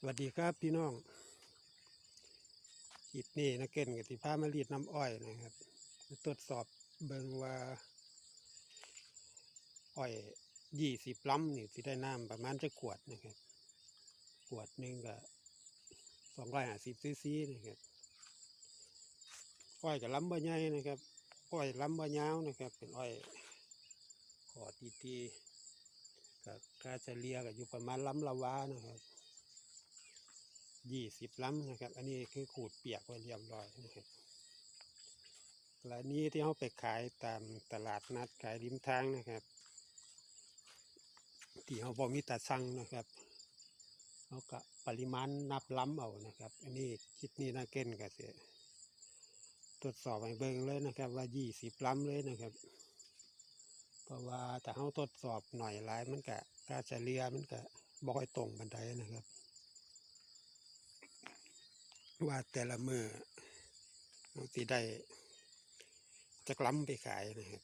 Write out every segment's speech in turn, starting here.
สวัสดีครับพี่น้องคลิปนี้นะเก่นกับที่พามารีดน้ำอ้อยนะครับมาตรวจสอบเบิงว่าอ้อยยี่สิบล้ำนี่ที่ได้น้ำประมาณจะขวดนะครับ ขวดหนึ่งก็สองร้อยห้าสิบซีซีนะครับอ้อยกับล้ำบ่ใหญ่นะครับอ้อยล้ำบ่ยาวนะครับ เป็นอ้อยขอตีตีๆกับค่าเฉลี่ยก็อยู่ประมาณล้ำละวานะครับ ยี่สิบล้ำนะครับ อันนี้คือขูดเปียกไว้เรียบร้อยนะครับและนี้ที่เขาไปขายตามตลาดนัดขายริมทางนะครับ ที่เขาบอกมีตาสั่งนะครับเขาก็ปริมาณนับล้ำเอานะครับ อันนี้คิดนี้น่าเก้นก็เสียตรวจสอบให้เบิ่งเลยนะครับว่ายี่สิบล้ำเลยนะครับ เพราะว่าแต่เขาตรวจสอบหน่อยหลายมันก็กาเฉลี่ยมันก็บ่ค่อยตรงบันไดนะครับ ว่าแต่ละมือเราสิได้จะกล้ำไปขายนะครับ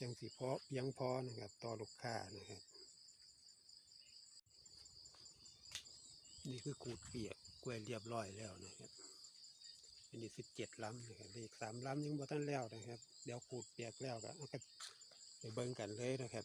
จังสิพอเพียงพอนะครับ ต่อลูกค้านะครับ นี่คือขูดเปียกกล้วยเรียบร้อยแล้วนะครับอันนี้สิบเจ็ดล้ำนะครับอีกสามล้ำยังบ่ทันแล้วนะครับ เดี๋ยวขูดเปียกแล้วก็เอาไปเบิ่งกันเลยนะครับ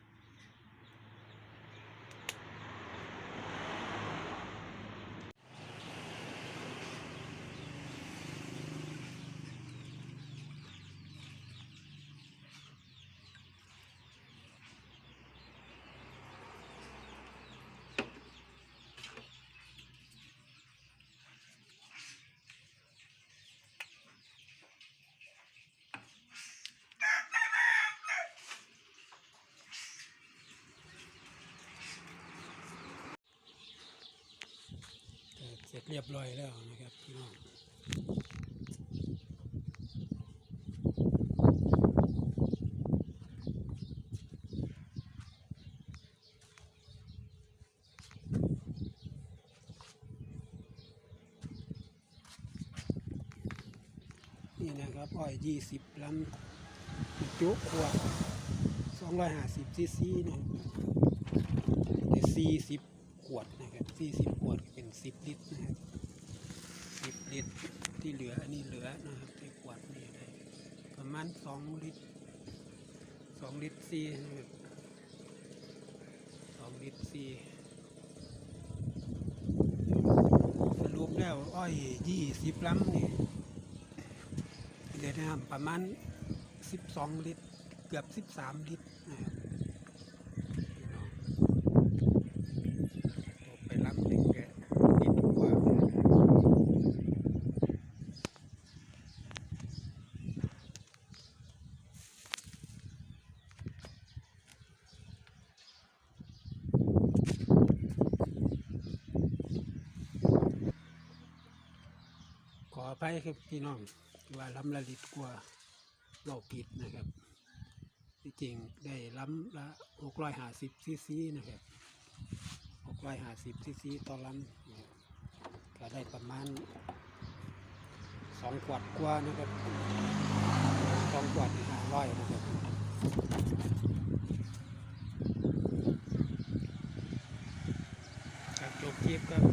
เรียบร้อยแล้วนะครับพี่น้องนี่นะครับ อ้อยยี่สิบลำจุขวดสองร้อยห้าสิบซีซีนะครับสี่สิบขวดนะครับสี่สิบขวด สิบลิตรนะครับสิบลิตรที่เหลืออันนี้เหลือนะครับที่ขวดนี่ได้ประมาณสองลิตรสองลิตรสี่นะครับสองลิตรสี่สรุปแล้วอ้อยยี่สิบลำนี่เดี๋ยวนะครับประมาณสิบสองลิตร เกือบสิบสามลิตรนะครับพี่น้อง ตกไปรับหนึ่งแกนิดกว่าข ออภัยครับพี่น้องว่าล้ำละลิตกว่าเราผิดนะครับที่จริงได้ล้ำละหกร้อยห้าสิบซีซีนะครับหกร้อยห้าสิบซีซีต่อล้ำก็ได้ประมาณสองขวดกว่านะครับสองขวดห้าร้อยนะครับบคลิปครับ